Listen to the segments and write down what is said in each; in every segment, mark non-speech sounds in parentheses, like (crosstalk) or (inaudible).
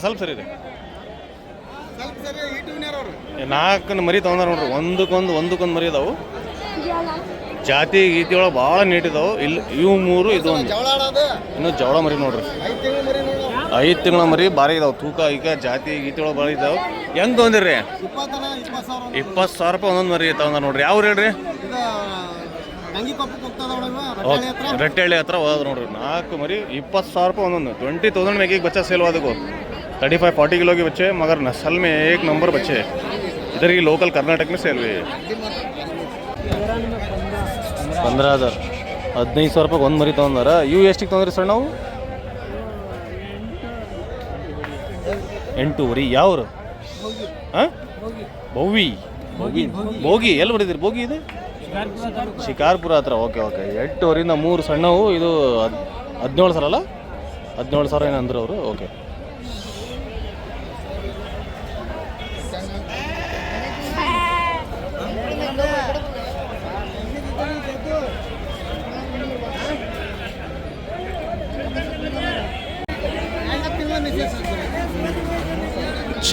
ಸ್ವಲ್ಪ ಸರಿ ರೀ ನಾಲ್ಕನ ಮರಿ ತೊಗೊಂಡ ನೋಡ್ರಿ. ಒಂದಕ್ಕೊಂದು ಒಂದಕ್ಕೊಂದು ಮರಿ ಅದಾವು ಜಾತಿ ಗೀತಿ ಒಳಗೆ ಭಾಳ ನೀಟಿದಾವು ಇಲ್ಲಿ ಇವು ಮೂರು ಇದು ಒಂದು. ಇನ್ನು ಜವಳ ಮರಿ ನೋಡ್ರಿ. ಐದು ತಿಂಗಳ ಮರಿ ಭಾರಿ ಇದಾವೆ. ತೂಕ ಈಗ ಜಾತಿ ಗೀತಿ ಒಳಗೆ ಭಾಳ ಇದಾವೆ. ಹೆಂಗ್ ತೊಗೊಂದಿರ್ರಿ ಇಪ್ಪತ್ತು ಸಾವಿರ ರೂಪಾಯಿ ಒಂದೊಂದು ಮರಿ ತೊಗೊಂಡ ನೋಡ್ರಿ. ಯಾವ ಹೇಳ್ರಿ? ರಟ್ಟೆಹಳ್ಳಿ ಹತ್ರ. ಹೋದ್ ನೋಡ್ರಿ. ನಾಲ್ಕು ಮರಿ ಇಪ್ಪತ್ತು ಸಾವಿರ ರೂಪಾಯಿ ಒಂದೊಂದು. ಟ್ವೆಂಟಿ ತೌಸಂಡ್ ಮೇಗಿಗೆ ಬಚ್ಚ sale thirty five forty kilo के बच्चे हैं, मगर नस्ल में एक नंबर बच्चे हैं। इधर की लोकल कर्नाटक में सेल हुए पंद्रह हज़ार ಹದಿನೈದು ಸಾವಿರ ರೂಪಾಯಿ ಒಂದು ಮರಿ ತೊಗೊಂಡಾರ ಇವು ಎಷ್ಟಿಗೆ ತೊಗೊಂಡ್ರಿ ಸರ್ ನಾವು ಎಂಟೂವರೆ ಯಾವ್ರು ಹಾಂ ಭೋವಿ ಭೋಗಿ ಭೋಗಿ ಎಲ್ಲಿ ಹೊಡಿದಿರಿ ಭೋಗಿ ಇದು ಶಿಕಾರ್ಪುರ ಹತ್ರ ಓಕೆ ಓಕೆ ಎಂಟೂವರಿಂದ ಮೂರು ಸಣ್ಣವು ಇದು ಹದ್ ಹದಿನೇಳು ಸಾವಿರ ಅಲ್ಲ ಹದಿನೇಳು ಸಾವಿರ ಏನಂದ್ರು ಅವರು ಓಕೆ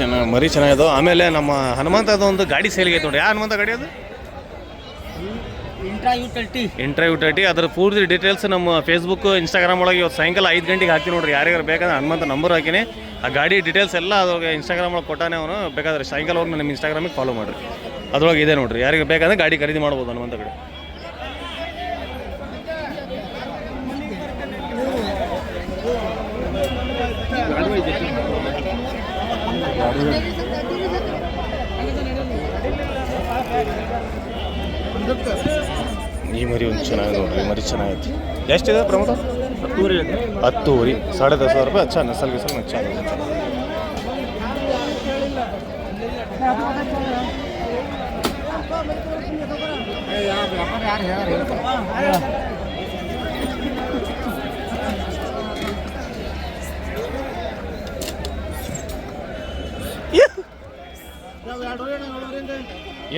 ಚೆನ್ನಾಗಿ ಮರಿ ಚೆನ್ನಾಗಿದ್ದು ಆಮೇಲೆ ನಮ್ಮ ಹನುಮಂತದ ಒಂದು ಗಾಡಿ ಸೇಲ್ಗೆ ಐತೆ ನೋಡಿ ಯಾವ ಹನುಮಂತ ಗಾಡಿ ಅದು? ಇಂಟ್ರಾ ಇಂಟರ್ವ್ಯೂ ಟೈಟಿ ಅದ್ರ ಪೂರ್ತಿ ಡೀಟೇಲ್ಸ್ ನಮ್ಮ ಫೇಸ್ಬುಕ್ ಇನ್ಸ್ಟಾಗ್ರಾಮ್ ಒಳಗೆ ಇವತ್ತು ಸಾಯಂಕಾಲ ಐದು ಗಂಟೆಗೆ ಹಾಕಿ ನೋಡ್ರಿ. ಯಾರ್ಯಾರು ಬೇಕಾದ್ರೆ ಹನುಮಂತ ನಂಬರ್ ಹಾಕಿನಿ. ಆ ಗಾಡಿ ಡೀಟೇಲ್ಸ್ ಎಲ್ಲ ಅದ್ರೊಳಗೆ ಇನ್ಸ್ಟಾಗ್ರಾಮ್ ಒಳಗೆ ಕೊಟ್ಟಾನೆ ಅವನು. ಬೇಕಾದ್ರೆ ಸಾಯಂಕಾಲ ಹೋಗಿ ನಮ್ಮ ಇನ್ಸ್ಟಾಗ್ರಾಮಿಗೆ ಫಾಲೋ ಮಾಡಿರಿ. ಅದ್ರೊಳಗೆ ಇದೆ ನೋಡ್ರಿ. ಯಾರಿಗೆ ಬೇಕಾದ್ರೆ ಗಾಡಿ ಖರೀದಿ ಮಾಡ್ಬೋದು ಹನುಮಂತ ಕಡೆ. ಈ ಮರಿ ಒಂದು ಚೆನ್ನಾಗಿ ನೋಡ್ರಿ ಮರಿ ಚೆನ್ನಾಗೈತಿ. ಎಷ್ಟಿದೆ ಪ್ರಮೋದ? ಹತ್ತೂರಿ ಹತ್ತೂರಿ ಸಾಡೆ ದಸ ಸಾವಿರ ರೂಪಾಯಿ ಹಚ್ಚ ನಸಲ್ ಗಿಸಲ್ ಅಚ್ಚಾ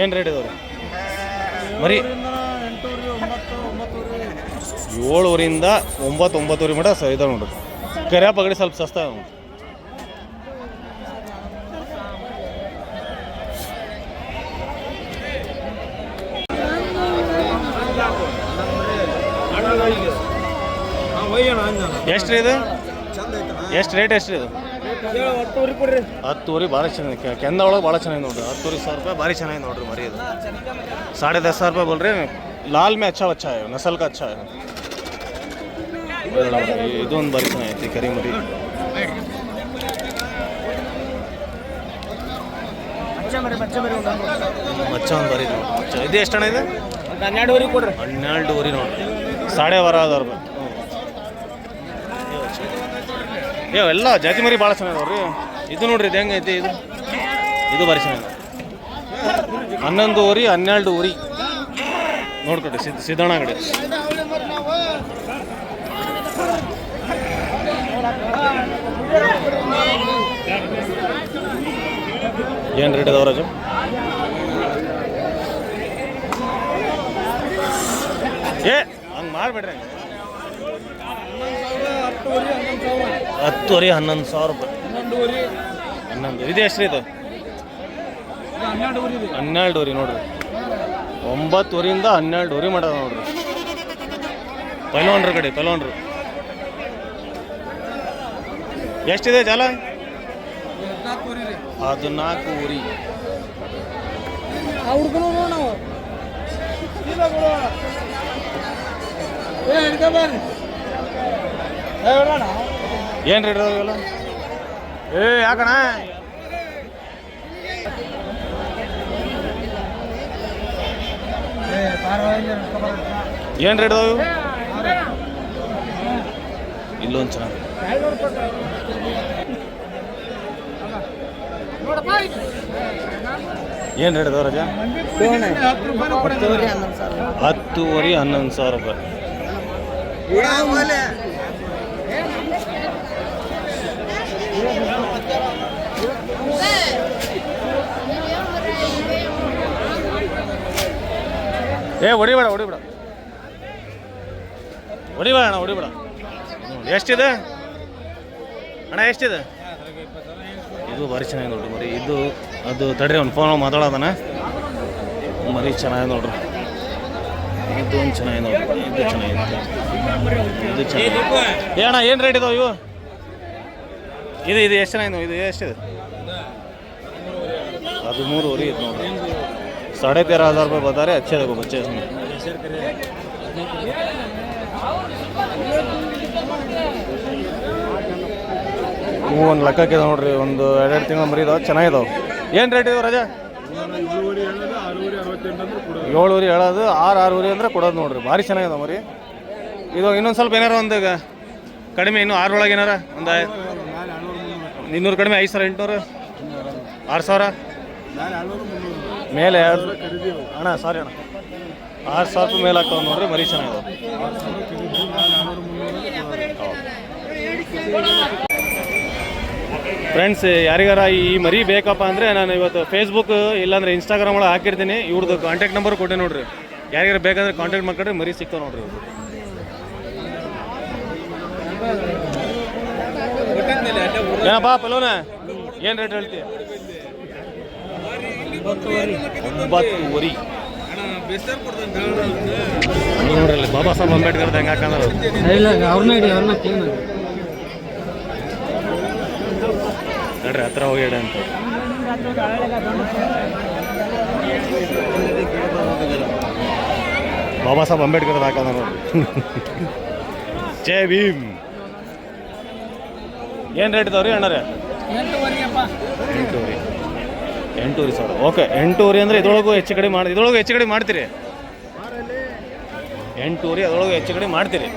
ಏನು ರೇಟ್ ಇದಾವೆ ಮರಿ. ಏಳುವರಿಂದ ಒಂಬತ್ತು ಒಂಬತ್ತುವರೆ ಮಟ ಸ ಇದಾವೆ ನೋಡ್ರಿ. ಕರೆ ಪಗಡಿ ಸ್ವಲ್ಪ ಸಸ್ತ ಎಷ್ಟು ರೀ ಇದು? ಎಷ್ಟು ರೇಟ್ ಎಷ್ಟು ಇದು? ಹತ್ತೂರಿ ಭಾಳ ಚೆನ್ನಾಗಿ ಕೆಂದ ಒಳಗೆ ಭಾಳ ಚೆನ್ನಾಗಿ ನೋಡ್ರಿ. ಹತ್ತೂರಿ ಸಾವಿರ ರೂಪಾಯಿ ಭಾರಿ ಚೆನ್ನಾಗಿ ನೋಡ್ರಿ ಮರಿ ಇದು. ಸಾಡೆ ದಸ್ ಸಾವಿರ ರೂಪಾಯಿ ಬೋಲ್ರಿ. ಲಾಲ್ ಮೆ ಅಚ್ಚಾ ಅಚ್ಚಾ ನಸಲ್ಕ ನಸಲ್ ಅಚ್ಚಾ ಇದೊಂದು ಭಾರಿ ಚೆನ್ನಾಗೈತಿ ಕರಿ ಮರಿ. ಮಚ್ಚ ಒಂದು ಬರೀ ನೋಡಿ ಇದು. ಎಷ್ಟು ಹಣ ಇದೆ? ಹನ್ನೆರಡುವರೆ ಕೊಡ್ರಿ. ಹನ್ನೆರಡುವರೆ ನೋಡ್ರಿ. ಸಾಡೆ ವಾರ ಅದಾರ ಏ, ಎಲ್ಲ ಜಾತಿ ಮರಿ ಭಾಳ ಚೆನ್ನಾಗಿದಾವ್ರಿ ಇದು ನೋಡ್ರಿ, ಇದು ಹೆಂಗೈತಿ ಇದು? ಇದು ಭಾರಿ ಚೆನ್ನಾಗಿದೆ ಹನ್ನೊಂದು ಊರಿ ಹನ್ನೆರಡು ಊರಿ ನೋಡ್ಕೊಡಿ ಸಿದ್ಧ ಸಿದ್ದಣ್ಣ ಕಡೆ ಏನು ರೇಟ್ ಇದಾವ ರಾಜು? ಏ, ಹಂಗೆ ಮಾಡಬೇಡ್ರಿ ಸಾವಿರ ಹತ್ತುವರೆ ಹನ್ನೊಂದು ಸಾವಿರ ರೂಪಾಯಿ. ಹನ್ನೊಂದು. ಇದು ಎಷ್ಟು ಇದು? ಹನ್ನೆರಡುವರೆ ನೋಡ್ರಿ. ಒಂಬತ್ತುವರೆಯಿಂದ ಹನ್ನೆರಡುವರೆ ಮಾಡೋದು ನೋಡ್ರಿ. ಪೈಲೋನ್ರ ಕಡೆ ಪೈಲೋನ್ರು ಎಷ್ಟಿದೆ ಜಾಲ? ಹದಿನಾಲ್ಕು ಊರಿ ನಾವು ಇಲ್ಲ ಬಿಡು ಏ ಹಿಡ್ಕೊ ಬರ್ರಿ ಏ ಬಿಡೋಣ ಏನು ರೇಟ್ ಇದಾವೆಲ್ಲ ಏ ಯಾಕಣ ಏನು ರೇಟ್ ಇದಾವೆ? ಇಲ್ಲೊಂದು ಚೆನ್ನಾಗಿ ಏನು ರೇಟ್ ಇದಾವೆ ರಜಾ? ಹತ್ತುವರೆ ಹನ್ನೊಂದು ಸಾವಿರ ರೂಪಾಯಿ. ಏ, ಹೊಡಿಬೇಡ ಹೊಡಿಬೇಡ. ಹೊಡಿಬೇಡ ಅಣ್ಣ, ಹೊಡಿಬೇಡ. ಎಷ್ಟಿದೆ? ಅಣ್ಣ, ಎಷ್ಟಿದೆ? ಇದು ಭಾರಿ ಚೆನ್ನಾಗಿ ನೋಡ್ರಿ ಮರಿ. ಇದು, ಅದು ತಡ್ರಿ, ಅವ್ನು ಫೋನ್ ಮಾತಾಡೋದನ. ಮರಿ ಚೆನ್ನಾಗಿ ನೋಡ್ರಿ. ಇದು ಒಂದು ಚೆನ್ನಾಗಿದೆ ನೋಡ್ರಿ. ಇದು ಚೆನ್ನಾಗಿದೆ. ಏ, ಅಣ್ಣ, ಏನು ರೇಟ್ ಇದಾವೆ ಇವು? ಇದು ಇದು ಎಷ್ಟು ಚೆನ್ನಾಗಿ ಇದು ಎಷ್ಟಿದೆ? ಅದು ಮೂರುವರೆ ಇದು ನೋಡ್ರಿ. साढ़े तेरह हज़ार रुपये बता रहे अच्छे देखो बच्चे इसमें ಇವು ಒಂದು ಲೆಕ್ಕಕ್ಕೆ ನೋಡ್ರಿ ಒಂದು ಎರಡೆರಡು ತಿಂಗಳು ಮರಿ ಇದಾವೆ ಚೆನ್ನಾಗಿದಾವೆ ಏನು ರೇಟ್ ಇದಾವೆ ರಜಾ ಏಳುವರೆ ಹೇಳೋದು ಆರು ಆರೂವರೆ ಅಂದ್ರೆ ಕೊಡೋದು ನೋಡ್ರಿ ಭಾರಿ ಚೆನ್ನಾಗಿದೆ ಮರಿ ಇದು ಇನ್ನೊಂದು ಸ್ವಲ್ಪ ಏನಾರ ಒಂದು ಈಗ ಕಡಿಮೆ ಇನ್ನು ಆರು ಒಳಗೆ ಏನಾರ ಒಂದು ಇನ್ನೂರು ಕಡಿಮೆ ಐದು ಸಾವಿರ ಎಂಟುನೂರು ಆರು ಸಾವಿರ ಮೇಲೆ ಎರಡು ಅಣ್ಣ ಸಾರಿ ಅಣ್ಣ. ಆರು ಸಾವಿರ ರೂಪಾಯಿ ಮೇಲೆ ಆಗ್ತಾವೆ ನೋಡ್ರಿ ಮರಿ ಚೆನ್ನಾಗಿದೆ. ಫ್ರೆಂಡ್ಸ್ ಯಾರಿಗಾರ ಈ ಮರಿ ಬೇಕಪ್ಪ ಅಂದರೆ ನಾನು ಇವತ್ತು ಫೇಸ್ಬುಕ್ ಇಲ್ಲಾಂದ್ರೆ ಇನ್ಸ್ಟಾಗ್ರಾಮ್ ಒಳಗೆ ಹಾಕಿರ್ತೀನಿ. ಇವ್ರದ್ದು ಕಾಂಟ್ಯಾಕ್ಟ್ ನಂಬರ್ ಕೊಟ್ಟೆ ನೋಡ್ರಿ. ಯಾರಿಗಾರ ಬೇಕಾದ್ರೆ ಕಾಂಟ್ಯಾಕ್ಟ್ ಮಾಡ್ಕೊಂಡ್ರೆ ಮರಿ ಸಿಗ್ತಾವೆ ನೋಡ್ರಿ ಏನಪ್ಪ ಪಲೋನ ಏನು ರೇಟ್ ಹೇಳ್ತೀಯ ಒಂಬತ್ತುವರಿ. ನೋಡ್ರಿ ಬಾಬಾ ಸಾಹೇಬ್ ಅಂಬೇಡ್ಕರ್ ಹೆಂಗೆ ಹಾಕಂದ್ರೆ? ಇಲ್ಲ ಅವ್ರನ್ನ ಇಡಿ ಅವ್ರನ್ನ ಕ್ಲೀನ್ ನೋಡ್ರಿ ಹತ್ರ ಹೋಗಿ ಹೇಳಿ ಅಂತ. ಬಾಬಾ ಸಾಹೇಬ್ ಅಂಬೇಡ್ಕರ್ ಹಾಕಂದ್ರೆ. ನೋಡ್ರಿ ಜೈ ಭೀಮ್. ಏನು ರೇಟ್ ಇದಾವ್ರಿ ಅಣ್ಣರೇ? ಎಂಟೂರಿ ಸಾವಿರ. ಓಕೆ ಎಂಟೂರಿ ಅಂದರೆ ಇದ್ರೊಳಗೂ ಹೆಚ್ಚು ಕಡಿಮೆ ಮಾಡಿ ಇದ್ರೊಳಗೂ ಹೆಚ್ಚು ಕಡಿಮೆ ಮಾಡ್ತೀರಿ. ಎಂಟೂರಿ ಅದರೊಳಗೆ ಹೆಚ್ಚು ಕಡಿಮೆ ಮಾಡ್ತೀರಿ.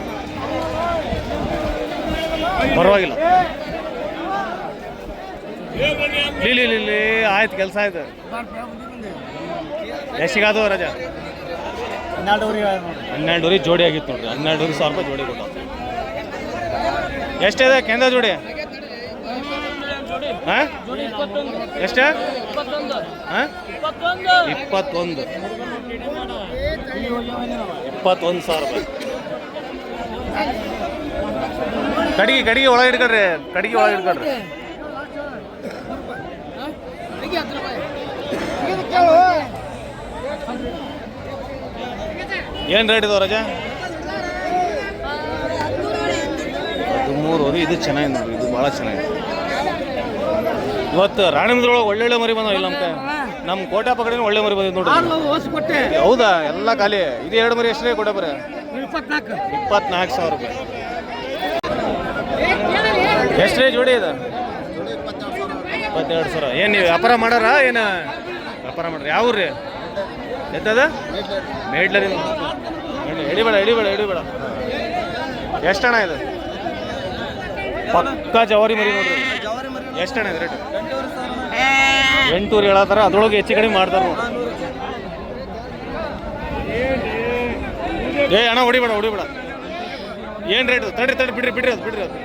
ಪರವಾಗಿಲ್ಲ. ಇಲ್ಲಿ ಇಲ್ಲಿ ಆಯ್ತು, ಕೆಲಸ ಆಯ್ತು. ಎಷ್ಟಿಗಾದವು ರಜಾ? ಹನ್ನೆರಡೂರಿ ಜೋಡಿ ಆಗಿತ್ತು ನೋಡ್ರಿ. ಹನ್ನೆರಡೂರಿ ಸಾವಿರ ರೂಪಾಯಿ ಜೋಡಿ ಕೊಟ್ಟು ಎಷ್ಟಿದೆ? ಕೇಂದ್ರ ಜೋಡಿ? ಹಾಂ? ಎಷ್ಟು? ಹಾಂ? ಇಪ್ಪತ್ತೊಂದು. ಇಪ್ಪತ್ತೊಂದು ಸಾವಿರ ರೂಪಾಯಿ. ಕಡಿಗೆ ಕಡಿಗೆ ಒಳಗೆ ಇಟ್ಕೊಳ್ರಿ ಕಡಿಗೆ ಒಳಗೆ ಇಟ್ಕೊಳ್ರಿ ಏನು ರೇಟ್ ಇದಾವ ರಜಾ? ಹದಿಮೂರುವರೆ ಇದು ಚೆನ್ನಾಗಿದೆ ನೋಡ್ರಿ, ಇದು ಭಾಳ ಚೆನ್ನಾಗಿದೆ. ಇವತ್ತು ರಾಣಿಮದ್ರೊಳಗೆ ಒಳ್ಳೊಳ್ಳೆ ಮರಿ ಬಂದ ಇಲ್ಲ ನಮ್ಮ ಕೈ ನಮ್ಮ ಕೋಟೆ ಕಡೆ ಒಳ್ಳೆ ಮರಿ ಬಂದಿದ್ದು ನೋಡ್ರಿ. ಹೌದಾ? ಎಲ್ಲ ಖಾಲಿ. ಇದು ಎರಡು ಮರಿ ಎಷ್ಟೇ ಕೊಡ ಬರ ಇಪ್ಪತ್ನಾಲ್ಕು. ಸಾವಿರ ರೂಪಾಯಿ. ಎಷ್ಟೇ ಜೋಡಿ ಇದೆ? ಇಪ್ಪತ್ತೆರಡು ಸಾವಿರ. ಏನು ನೀವು ವ್ಯಾಪಾರ ಮಾಡಾರ? ಏನು? ವ್ಯಾಪಾರ ಮಾಡ್ರಿ. ಯಾವ ಊರ್ರಿ? ಎತ್ತದ ಮೇಡ್ಲರಿ. ಹಿಡಿಬೇಡ ಹಿಡಿಬೇಡ ಹಿಡಿಬೇಡ ಎಷ್ಟಣ ಇದು? ಪಕ್ಕ ಜವಾರಿ ಮರಿ ನೋಡ್ರಿ. ಎಷ್ಟಣ ಇದೆ ರೇಟ್? ಎಂಟೂರು ಹೇಳತ್ತಾರ ಅದ್ರೊಳಗೆ ಹೆಚ್ಚು ಕಡಿಮೆ ಮಾಡ್ತಾರ ನೋಡಿ. ಏ ಅಣ್ಣ ಹೊಡಿಬೇಡ ಹೊಡಿಬೇಡ. ಏನು ರೇಟ್ ತಡ್ರಿ ತಡ್ರಿ ಬಿಡ್ರಿ ಬಿಡ್ರಿ ಅದು ಬಿಡ್ರಿ ಅದು.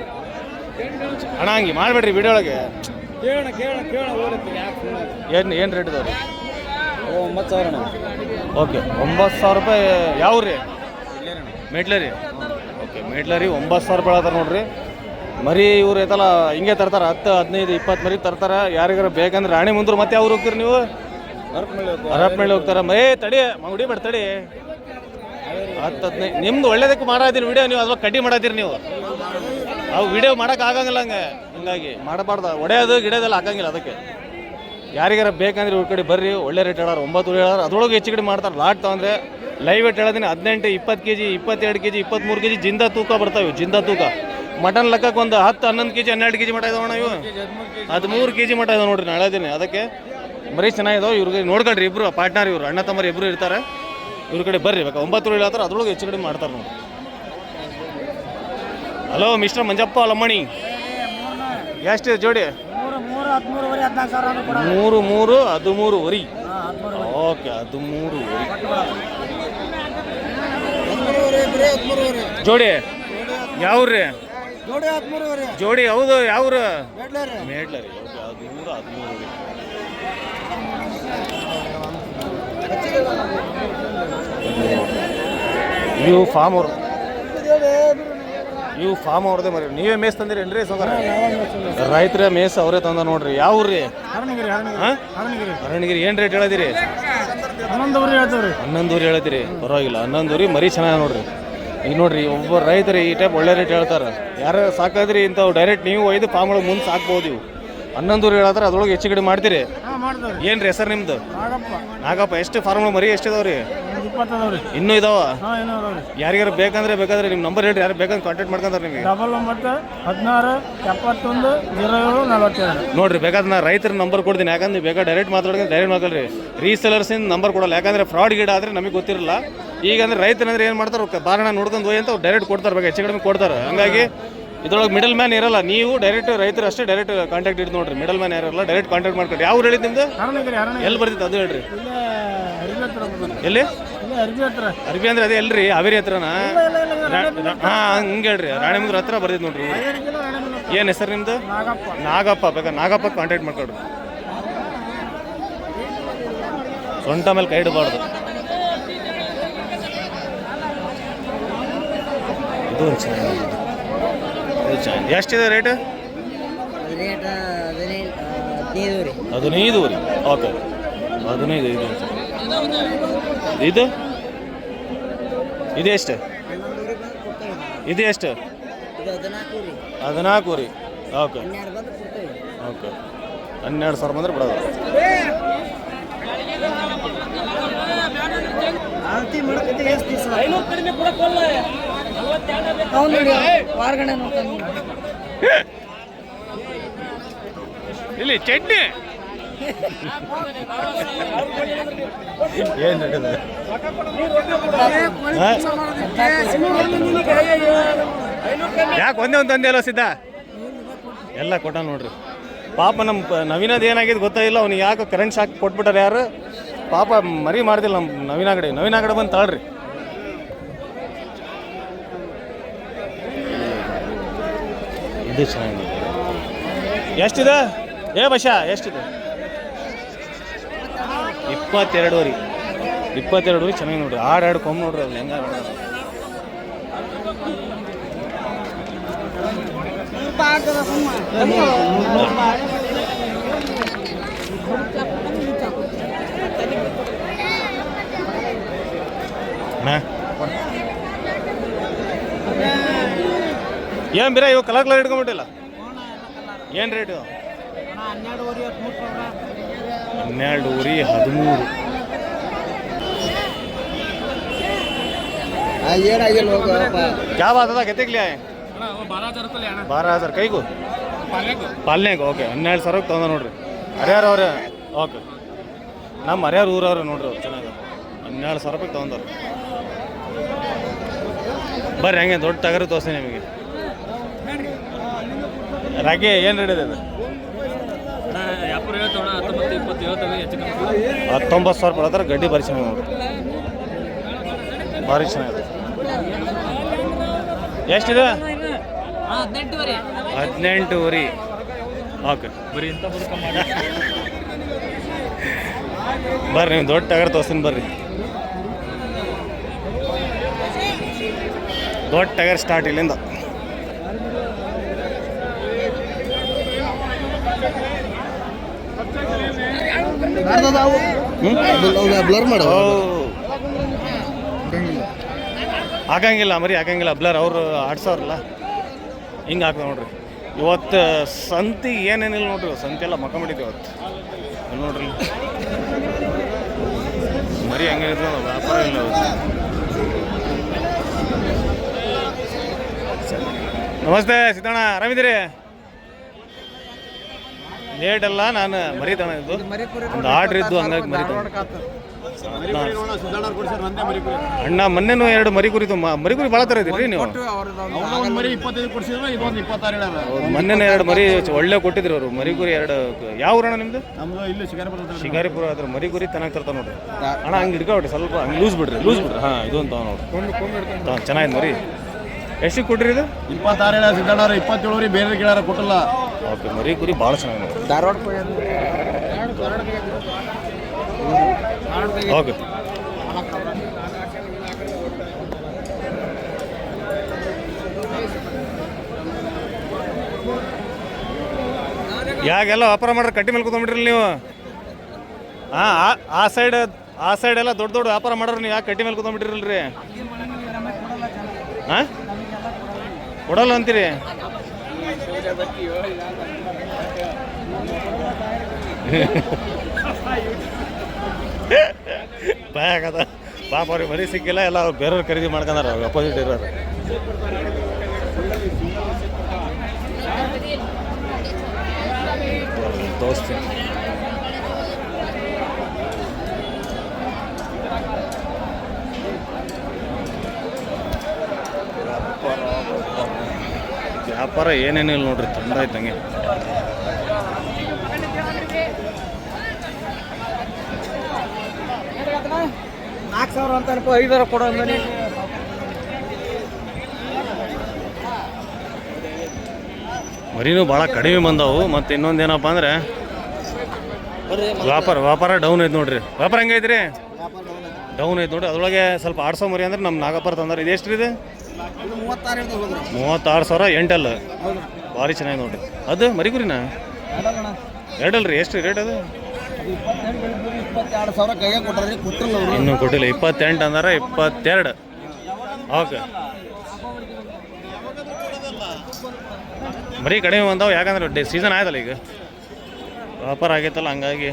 ಅಣ್ಣ ಹಂಗೆ ಮಾಡಬೇಡ್ರಿ ಕೇಳೋಣ ಏನು ಏನು ರೇಟ್ ಇದಾವೆ ಒಂಬತ್ತು ಸಾವಿರ ಓಕೆ ಒಂಬತ್ತು ಸಾವಿರ ರೂಪಾಯಿ ಯಾವ ರೀ ಮೆಟ್ಲರಿ. ಓಕೆ ಮೆಟ್ಲರಿ ಒಂಬತ್ತು ಸಾವಿರ ರೂಪಾಯಿ ಹೇಳ್ತಾರೆ ನೋಡ್ರಿ. ಮರಿ ಇವ್ರು ಐತಲ್ಲ, ಹಿಂಗೆ ತರ್ತಾರೆ, ಹತ್ತು, ಹದಿನೈದು, ಇಪ್ಪತ್ತು ಮರಿ ತರ್ತಾರೆ. ಯಾರಿಗಾರ ಬೇಕಂದ್ರೆ ರಾಣಿ ಮುಂದ್ರು ಮತ್ತೆ ಅವ್ರು ಹೋಗ್ತೀರಿ ನೀವು? ಹರಪನಹಳ್ಳಿ ಹೋಗ್ತಾರೆ. ಮೇ ತಡಿ ಬೇಡ, ತಡಿ. ಹತ್ತು, ಹದಿನೈದು, ನಿಮ್ದು ಒಳ್ಳೇದಕ್ಕೆ ಮಾಡಾತೀರಿ ವಿಡಿಯೋ ನೀವು ಅಥವಾ ಕಡ್ಡಿ ಮಾಡಾತೀರಿ ನೀವು. ಅವು ವಿಡಿಯೋ ಮಾಡೋಕೆ ಆಗಂಗಿಲ್ಲ ಹಂಗೆ, ಹಿಂಗಾಗಿ. ಮಾಡಬಾರ್ದ, ಒಡೆಯೋದು, ಗಿಡದೆಲ್ಲ ಹಾಕಂಗಿಲ್ಲ ಅದಕ್ಕೆ. ಯಾರಿಗಾರ ಬೇಕಂದ್ರೆ ಇವ್ರ ಕಡೆ ಬರ್ರಿ, ಒಳ್ಳೆ ರೇಟ್ ಹೇಳಾರ ಒಂಬತ್ತು ಹೇಳಾರ. ಅದ್ರೊಳಗೆ ಹೆಚ್ಚು ಕಡಿಮೆ ಮಾಡ್ತಾರೆ ಲಾಟ್ ತಗೊಂಡ್ರೆ. ಲೈವ್ ಎಟ್ ಹೇಳೋದಿನ ಹದಿನೆಂಟು, ಇಪ್ಪತ್ತು ಕೆ ಜಿ ಇಪ್ಪತ್ತೆರಡು ಕೆ ಜಿ ಇಪ್ಪತ್ತ್ಮೂರು ಕೆ ಜಿ ಜಿಂದ ತೂಕ ಬರ್ತಾವೆ, ಜಿಂದ ತೂಕ. ಮಟನ್ ಲೆಕ್ಕಕ್ಕೆ ಒಂದು ಹತ್ತು ಹನ್ನೊಂದು ಕೆ ಜಿ ಹನ್ನೆರಡು ಕೆ ಜಿ ಮಟ ಇದಾವಣ ಇವು. ಹದಿಮೂರು ಕೆ ಜಿ ಮಟ ಇದಾವೆ ನೋಡ್ರಿ ನಾಳೆ ದಿನ. ಅದಕ್ಕೆ ಮರಿ ಚೆನ್ನಾಗಿದಾವೆ. ಇವ್ರಿಗೆ ನೋಡ್ಕೊಳ್ರಿ ಇಬ್ರು ಪಾರ್ಟ್ನರ್ ಇವರು, ಅಣ್ಣ ತಮ್ಮರು ಇಬ್ಬರು ಇರ್ತಾರೆ. ಇವ್ರ ಕಡೆ ಬರ್ರಿ ಬೇಕಾ ಒಂಬತ್ತು ಹೇಳ್ತಾರೆ ಅದ್ರೊಳಗೆ ಹೆಚ್ಚು ಕಡಿಮೆ ಮಾಡ್ತಾರೆ ನೋಡಿ ಹಲೋ ಮಿಸ್ಟರ್ ಮಂಜಪ್ಪ ಲಮ್ಮಣಿ ಎಷ್ಟು ಜೋಡಿ? ಮೂರು ಮೂರು, ಹದಿಮೂರು ವರಿ. ಓಕೆ, ಹದಿಮೂರು ವರಿ. ಬರೀ ಜೋಡಿ, ಯಾವ್ರಿ? ಜೋಡಿ ಹದಿಮೂರುವರೆ ಜೋಡಿ ಹೌದು ಯಾವ್ರು? ಮೇಡ್ಲರಿ. ಹದಿಮೂರು ಹದಿಮೂರು. ಇವು ಫಾರ್ಮ್ ಅವರು. ಇವು ಫಾರ್ಮ್ ಅವ್ರದೇ ಮರಿ. ನೀವೇ ಮೇಸ್ ತಂದಿರೇನ್ರಿ ಸೋದರ ರೈತರ ಮೇಸ್ ಅವರೇ ತಂದ ನೋಡ್ರಿ. ಯಾವ ಊರ್ರಿ? ಅರಣ್ಯಗಿರಿ ಏನು ರೇಟ್ ಹೇಳಿದಿರಿ? ಹನ್ನೊಂದು ಹನ್ನೊಂದೂರಿ ಹೇಳ್ತೀರಿ. ಪರವಾಗಿಲ್ಲ ಹನ್ನೊಂದೂರಿ ಮರಿ ಚೆನ್ನಾಗಿ ನೋಡ್ರಿ. ಈಗ ನೋಡ್ರಿ ಒಬ್ಬ ರೈತರು ಈ ಟೈಪ್ ಒಳ್ಳೆ ರೇಟ್ ಹೇಳ್ತಾರೆ. ಯಾರು ಸಾಕಾದ್ರಿ ಇಂಥವು ಡೈರೆಕ್ಟ್ ನೀವು ಒಯ್ದು ಫಾರ್ಮ್ ಒಳಗೆ ಮುಂದೆ ಸಾಕ್ಬೋದು ಇವು. ಊರು ಹೇಳಾದ್ರೆ ಅದ್ರೊಳಗೆ ಹೆಚ್ಚು ಕಡಿಮೆ ಮಾಡ್ತೀರಿ. ಏನು ರೀ ಹೆಸರು ನಿಮ್ದು? ನಾಗಪ್ಪ. ಎಷ್ಟು ಫಾರ್ಮ್ ಮರಿ ಎಷ್ಟು ಇದಾವ್ರಿ? ಒಂದು ಇಪ್ಪತ್ತು ಅದಾವ್ರಿ. ಇನ್ನೂ ಇದಾವ? ಯಾರಿಗಾರು ಬೇಕಂದ್ರೆ ಬೇಕಾದ್ರೆ ನಿಮ್ಮ ನಂಬರ್ ಹೇಳಿ ಯಾರು ಬೇಕಂದ್ರೆ ಕಾಂಟ್ಯಾಕ್ಟ್ ಮಾಡ್ಕೊಂತಾರೆ ನಿಮಗೆ. ಡಬಲ್ ಒಂಬತ್ತು ಹದಿನಾರು ಎಪ್ಪತ್ತೊಂದು ಜೀರೋ ಏಳು ನಲವತ್ತೇಳು. ನೋಡ್ರಿ ಬೇಕಾದ್ರೆ ನಾ ರೈತರ ನಂಬರ್ ಕೊಡ್ತೀನಿ ಯಾಕಂದ್ರೆ ಬೇಕಾದ್ರೆ ಡೈರೆಕ್ಟ್ ಮಾತಾಡ್ಕೊಂಡು ಡೈರೆಕ್ಟ್ ಮಾತಾಡ್ರಿ. ರೀಸೆಲರ್ಸಿಂದ ನಂಬರ್ ಕೊಡಲ್ಲ ಯಾಕಂದ್ರೆ ಫ್ರಾಡ್ ಗೀಡ್ ಆದರೆ ನಮಗೆ ಗೊತ್ತಿರಲ್ಲ. ಈಗ ಅಂದ್ರೆ ರೈತರಂದ್ರೆ ಏನು ಮಾಡ್ತಾರೆ? ಬಾರಣ ನೋಡ್ಕೊಂಡು ಹೋಗಿ ಅಂತ ಡೈರೆಕ್ಟ್ ಕೊಡ್ತಾರೆ ಬಗ್ಗೆ ಹೆಚ್ಚು ಕಡಿಮೆ ಕೊಡ್ತಾರೆ. ಹಂಗಾಗಿ ಇದ್ರೊಳಗೆ ಮಿಡಲ್ ಮ್ಯಾನ್ ಇರಲ್ಲ ನೀವು ಡೈರೆಕ್ಟ್ ರೈತರು ಅಷ್ಟೇ ಡೈರೆಕ್ಟ್ ಕಾಂಟ್ಯಾಕ್ಟ್ ಇಟ್ಟು ನೋಡ್ರಿ. ಮಿಡಲ್ ಮ್ಯಾನ್ ಇರಲ್ಲ ಡೈರೆಕ್ಟ್ ಕಾಂಟ್ಯಾಕ್ಟ್ ಮಾಡ್ಕೊಂಡು ಯಾವ ಹೇಳಿದ್ ನಿಮ್ದು? ಎಲ್ಲಿ ಬರ್ತಿತ್ತು ಅದು ಹೇಳ್ರಿ. ಎಲ್ಲಿ? ಅರ್ಬಿ ಹತ್ರ. ಅರ್ಬಿ ಅಂದ್ರೆ ಅದೇ ಎಲ್ರಿ? ಅವೇರಿ ಹತ್ರನಾ? ಹಾ ಹಂಗೆ ಹೇಳ್ರಿ. ರಾಣಿಮುದ್ರ ಹತ್ರ ಬರ್ತಿತ್ತು ನೋಡ್ರಿ. ಏನು ಹೆಸರು ನಿಮ್ದು? ನಾಗಪ್ಪ. ನಾಗಪ್ಪ ಬೇಕಾ ನಾಗಪ್ಪ ಕಾಂಟ್ಯಾಕ್ಟ್ ಮಾಡ್ಕೊಡ್ರಿ ಸೊಂಟ ಮೇಲೆ ಕೈ ಇಡಬಾರ್ದು. ಇದು ಒಂದು ಚೆನ್ನಾಗಿದೆ. ಎಷ್ಟಿದೆ ರೇಟ್ ರೇಟ್ ಹದಿನೈದು ಹದಿನೈದು ರೀ ಹದಿನೈದು ರೀ ಓಕೆ ಹದಿನೈದು ಇದು. ಇದು ಇದು ಎಷ್ಟು? ಇದು ಎಷ್ಟು ಹದಿನಾಲ್ಕು ರೀ ಓಕೆ ಓಕೆ ಹನ್ನೆರಡು ಸಾವಿರ ಬಂದ್ರೆ ಬಿಡೋದು. ಆರತಿ ಮಾಡಕ್ಕೆ ಎಷ್ಟು ದಿವಸ? ಅವ್ನು ನೋಡಿ ಹೊರಗಡೆ ನೋಡ್ತಾನೆ ಇಲ್ಲಿ ಚಟ್ನಿ. ಏನು ಯಾಕೆ ಒಂದೇ ಒಂದು ತಂದೆ ಅಲ್ಲ ಸಿದ್ಧ? ಎಲ್ಲ ಕೊಟ್ಟ ನೋಡ್ರಿ. ಪಾಪ ನಮ್ಮ ನವೀನದ ಏನಾಗಿದೆ ಗೊತ್ತಾಗಿಲ್ಲ ಅವ್ನಿಗೆ ಯಾಕೆ ಕರೆಂಟ್ ಶಾಕ್ ಕೊಟ್ಬಿಟ್ಟಾರೆ ಯಾರು? ಪಾಪ ಮರಿ ಮಾಡ್ದಿಲ್ಲ ನಮ್ಮ ನವೀನಾಗಡೆ ನವೀನಾಗಡೆ ಬಂದು ತಾಳ್ರಿ. ಇದು ಚೆನ್ನಾಗಿದೆ. ಎಷ್ಟಿದೆ? ಏ ಬಶ ಎಷ್ಟಿದೆ? ಇಪ್ಪತ್ತೆರಡುವರೆ ಇಪ್ಪತ್ತೆರಡುವರೆ ಚೆನ್ನಾಗಿ ನೋಡ್ರಿ ಆಡು ಆಡು ಕೊಮ್ಮು ನೋಡ್ರಿ ಅಲ್ಲಿ ಹೆಂಗ ಏನು ಬಿರ ಇವು ಕಲರ್ ಕಲರ್ ಹಿಡ್ಕೊಂಬಿಟ್ಟಿಲ್ಲ ಏನು ರೇಟು ಹನ್ನೆರಡು ಊರಿ ಹದಿಮೂರು. ಯಾವ ಆತದ? ಕೆತ್ತಿಗ್ಲಿ ಬಾರ ಹಜಾರ್ ಕೈಗೂ? ಪಾಲ್ನೇಗ ಓಕೆ ಹನ್ನೆರಡು ಸಾವಿರ ತಗೊಂಡ ನೋಡ್ರಿ. ಹರಿಯಾರ ಅವ್ರೆ ಓಕೆ ನಮ್ಮ ಹರಿಯಾರ ಊರವ್ರೆ ನೋಡ್ರಿ ಅವ್ರು ಚೆನ್ನಾಗ ಹನ್ನೆರಡು ಸಾವಿರ ರೂಪಾಯಿ ತೊಗೊಂಡವ್ರು. ಬರ್ರಿ ಹಂಗೆ ದೊಡ್ಡ ತಗರು ತೋರಿಸಿ ನಿಮಗೆ. ರಾಗಿ ಏನು ರೇಟ್ ಇದೆ? ಹತ್ತೊಂಬತ್ತು ಸಾವಿರ ರೂಪಾಯಿ ಗಡ್ಡಿ ಭಾರಿ ಚೆನ್ನಾಗಿ ಭಾರಿ ಚೆನ್ನಾಗಿದೆ ಎಷ್ಟಿದೆ? ಹದಿನೆಂಟೂವರೆ. ಓಕೆ. ಬರೀ ಬರ್ರಿ, ನೀವು ದೊಡ್ಡ ಟಗರ್ ತೋರಿಸ್ತೀನಿ ಬರ್ರಿ. ದೊಡ್ಡ ಟಗರ್ ಸ್ಟಾರ್ಟ್ ಇಲ್ಲಿಂದ. ಬ್ಲರ್ ಮಾಡು. ಆಗಂಗಿಲ್ಲ ಮರಿ, ಆಗಂಗಿಲ್ಲ ಬ್ಲರ್ ಅವರು ಆಡ್ಸೋರಲ್ಲ ಹಿಂಗೆ ಹಾಕ್ತಾವ ನೋಡ್ರಿ ಇವತ್ತು ಸಂತಿ ಏನೇನಿಲ್ಲ ನೋಡ್ರಿ, ಸಂತಿ ಎಲ್ಲ ಮಕ್ಕ ಮಾಡಿದ್ವಿ ಇವತ್ತು ನೋಡ್ರಿ. ಮರಿ ಹಂಗೆ ವ್ಯಾಪಾರ ಇಲ್ಲ. ನಮಸ್ತೆ ಸಿದ್ದಣ್ಣ, ಆರಾಮಿದ್ದೀರಿ ಲೇಟ್ ಅಲ್ಲ ನಾನು ಮರಿ ಇದು ಒಂದು ಆರ್ಡ್ರ್ ಇದ್ದು ಹಂಗಾಗಿ ಮರಿ ತಗೊಂಡೆ. ಅಣ್ಣ ಮೊನ್ನೆನೂ ಎರಡು ಮರಿ ಕುರಿತು ಮ- ಮರಿ ಕುರಿ ಭಾಳ ತರ ಇದ್ರಿ ನೀವು. ಒಂದು ಮರಿ ಇಪ್ಪತ್ತೈದು ಕೊಡ್ಸಿದ್ರೆ ಇದೊಂದು ಇಪ್ಪತ್ತಾರು ಹೇಳ್ಯಾರ. ಹೌದು, ಮೊನ್ನೆನೇ ಎರಡು ಮರಿ ಚ- ಒಳ್ಳೆ ಕೊಟ್ಟಿದ್ರಿ ಅವರು. ಮರಿ ಕುರಿ ಎರಡು ಯಾವ ಊರಣ ನಿಮ್ದು? ಶಿಕಾರಿಪುರ ಆದ್ರೆ ಅದ್ರ ಮರಿ ಕುರಿ ಚೆನ್ನಾಗಿ ತರ್ತಾವ ನೋಡ್ರಿ. ಅಣ್ಣ ಹಂಗೆ ಹಿಡ್ಕೊಬಿಡ್ರಿ ಸ್ವಲ್ಪ ಹಂಗೆ ಲೂಸ್ ಬಿಡ್ರಿ ಲೂಸ್ ಬಿಡ್ರಿ. ಹಾಂ ಇದು ಅಂತ ನೋಡ್ರಿ. ಚೆನ್ನಾಗಿ ಚೆನ್ನಾಗಿದೆ ಮರಿ. ಎಷ್ಟಿಗೆ ಕೊಟ್ರಿ ಇದು? ಇಪ್ಪತ್ತಾರು ಸಿದ್ದಣ್ಣವ್ರು ಇಪ್ಪತ್ತೇಳು ಬೇರೆ ಕೇಳಾರ ಕೊಟ್ಟಿಲ್ಲ. ಓಕೆ ಮರಿ ಕುರಿ ಭಾಳ ಚೆನ್ನಾಗಿದೆ ಧಾರವಾಡ ಓಕೆ ಯಾಗೆಲ್ಲ ವ್ಯಾಪಾರ ಮಾಡ್ರಿ ಕಟ್ಟಿ ಮೇಲೆ ಕೂತ್ಕೊಂಡ್ಬಿಟ್ರಿ ನೀವು? ಹಾಂ ಆ ಸೈಡ್ ಆ ಸೈಡ್ ಎಲ್ಲ ದೊಡ್ಡ ದೊಡ್ಡ ವ್ಯಾಪಾರ ಮಾಡ್ರಿ ನೀವು ಯಾಕೆ ಕಟ್ಟಿ ಮೇಲೆ ಕೂತ್ಕೊಂಡ್ಬಿಟ್ರಿ ಹಾಂ ಕೊಡಲ್ಲ ಅಂತೀರಿ? (laughs) ಬಾಯಾಗದ ಪಾಪ ಅವ್ರಿಗೆ ಮನೆ ಸಿಕ್ಕಿಲ್ಲ ಎಲ್ಲ ಅವ್ರು ಬೇರೆಯವ್ರು ಖರೀದಿ ಮಾಡ್ಕೊಂಡಾರ ಅವ್ರು ಅಪೋಸಿಟ್ ಇರೋರು. ತೋರಿಸ್ತೀನಿ. ವ್ಯಾಪಾರ ಏನೇನಿಲ್ಲ ನೋಡ್ರಿ ತುಂಬ ಆಯ್ತಂಗೆ ನಾಲ್ಕು ಸಾವಿರ ಅಂತಾರಪ್ಪ ಐದಾರ ಕೊಡೋ ಅಂದಾನೆ. ಮರಿನೂ ಭಾಳ ಕಡಿಮೆ ಬಂದವು ಮತ್ತು ಇನ್ನೊಂದೇನಪ್ಪ ಅಂದ್ರೆ ವ್ಯಾಪಾರ ವ್ಯಾಪಾರ ಡೌನ್ ಐತೆ ನೋಡ್ರಿ. ವ್ಯಾಪಾರ ಹೆಂಗೈತ್ರಿ? ಡೌನ್ ಐತೆ ನೋಡ್ರಿ. ಅದ್ರೊಳಗೆ ಸ್ವಲ್ಪ ಆಡ್ಸೋ ಮರಿ ಅಂದ್ರೆ ನಮ್ಮ ನಾಗಪ್ಪರ ತಂದ್ರೆ. ಇದು ಎಷ್ಟು ರೀ ಇದು? ಮೂವತ್ತಾರು ಸಾವಿರ ಎಂಟಲ್ಲ? ಭಾರಿ ಚೆನ್ನಾಗಿ ನೋಡ್ರಿ. ಅದು ಮರಿಗುರಿನ ಎರಡಲ್ರಿ ಎಷ್ಟು ರೀ ರೇಟ್ ಅದು ಇನ್ನೂ ಕೊಟ್ಟಿಲ್ಲ ಇಪ್ಪತ್ತೆಂಟು ಅಂದ್ರೆ ಇಪ್ಪತ್ತೆರಡು. ಓಕೆ. ಬರೀ ಕಡಿಮೆ ಬಂದಾವ ಯಾಕಂದ್ರೆ ಡೇ ಸೀಸನ್ ಆಯ್ತಲ್ಲ ಈಗ. ವ್ಯಾಪಾರ ಆಗೈತಲ್ಲ ಹಂಗಾಗಿ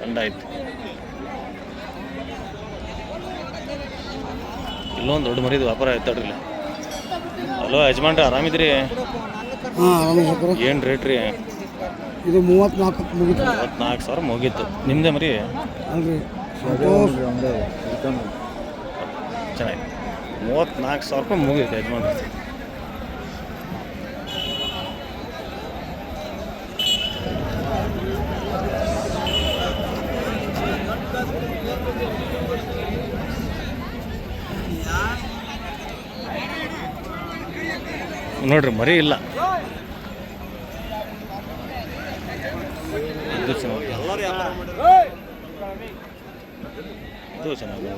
ತಂಡ ಆಯ್ತು. ಇಲ್ಲೊಂದು ದೊಡ್ಡ ಮರಿದು ವ್ಯಾಪಾರ ಆಯ್ತು ತಡ್ರಿ ಹಲೋ ಯಜಮಾನ್ರಿ ಆರಾಮಿದ್ರಿ? ಏನು ರೇಟ್ ರೀ? ಇದು ಮೂವತ್ನಾಲ್ಕು ಮುಗಿತು. ಮೂವತ್ನಾಲ್ಕು ಸಾವಿರ ಮುಗೀತು. ನಿಮ್ಮದೇ ಮರಿ? ಚೆನ್ನಾಗಿ. ಮೂವತ್ನಾಲ್ಕು ಸಾವಿರ ರೂಪಾಯಿ ಮುಗೀತು ಯಜಮಾನ್ರಿ. ನೋಡ್ರಿ ಮರಿ ಇಲ್ಲ. ಇದು ಚೆನ್ನಾಗಿ ಇದು ಚೆನ್ನಾಗಿ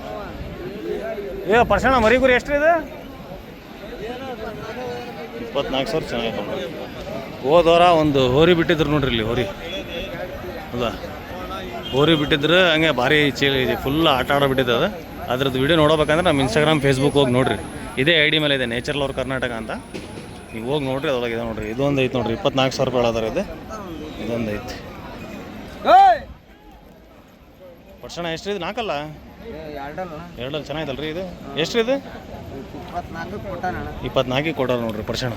ಏ ಪರ್ಸಣ ಮರಿ ಗುರಿ ಎಷ್ಟು ಇದು? ಇಪ್ಪತ್ನಾಲ್ಕು ಸಾವಿರ ಚೆನ್ನಾಗೈತೆ ಹೋದವರ ಒಂದು ಹೋರಿ ಬಿಟ್ಟಿದ್ರು ನೋಡ್ರಿ ಇಲ್ಲಿ ಹೋರಿ. ಹೌದಾ ಹೋರಿ ಬಿಟ್ಟಿದ್ರು ಹಂಗೆ ಭಾರಿ ಚೀಲ ಫುಲ್ ಆಟ ಆಡೋ ಬಿಟ್ಟಿದ್ದದ ಅದ್ರದ್ದು ವಿಡಿಯೋ ನೋಡಬೇಕಂದ್ರೆ ನಮ್ಮ ಇನ್ಸ್ಟಾಗ್ರಾಮ್ ಫೇಸ್ಬುಕ್ ಹೋಗಿ ನೋಡ್ರಿ. ಇದೇ ಐ ಡಿ ಮೇಲೆ ಇದೆ ನೇಚರ್ ಲವರ್ ಕರ್ನಾಟಕ ಅಂತ. ನೀವು ಹೋಗಿ ನೋಡ್ರಿ ಅದೊಳಗೆ ಇದೆ ನೋಡ್ರಿ. ಇದೊಂದು ಐತೆ ನೋಡ್ರಿ. ಇಪ್ಪತ್ನಾಲ್ಕು ಸಾವಿರ ರೂಪಾಯಿ ಹೇಳೋದಾರ ಇದೆ. ಇದೊಂದು ಐತಿ. ಪರ್ಸಣ ಎಷ್ಟು ಇದು? ನಾಲ್ಕಲ್ಲ? ಎರಡಲ್ಲಿ ಚೆನ್ನಾಗಿದಲ್ರಿ ಇದು? ಎಷ್ಟು ಇದು? ಇಪ್ಪತ್ನಾಲ್ಕು ಕೊಟ್ಟಾರ ನೋಡ್ರಿ ಪರ್ಸಣ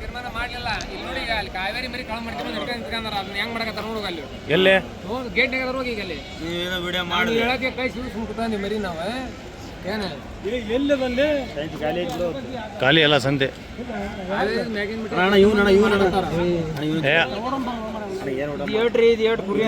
ತೀರ್ಮಾನ ಮಾಡ್ಲಿಲ್ಲ ಇಲ್ಲಿ ನೋಡಿ ಈಗ ಅಲ್ಲಿ ಕಾವೇರಿ ಮರಿ ಕಳ ಮಾಡ್ಕೊಂಡು ಹಿಡ್ಕೊಂಡು ನಿಂತ್ಕೊಂಡಾರ ಅದನ್ನ ಹೆಂಗ್ ಮಾಡಕತ್ತಾರ ನೋಡುವ ಅಲ್ಲಿ ಎಲ್ಲಿ? ಹೋಗಿ ಗೇಟ್ ಹೋಗಿ ಈಗ ಅಲ್ಲಿ. ವಿಡಿಯೋ ಮಾಡಿ. ಹೇಳಕ್ಕೆ ಕೈ ಸಿಗು ಸುಮ್ ಮರಿ ಮರಿ ನಾವ ಏನ? ಖಾಲಿ ಎಲ್ಲ ಸಂತೆ. ಹೇಳ್ರಿ ಇದು ಏಟ್ ಕುರಿ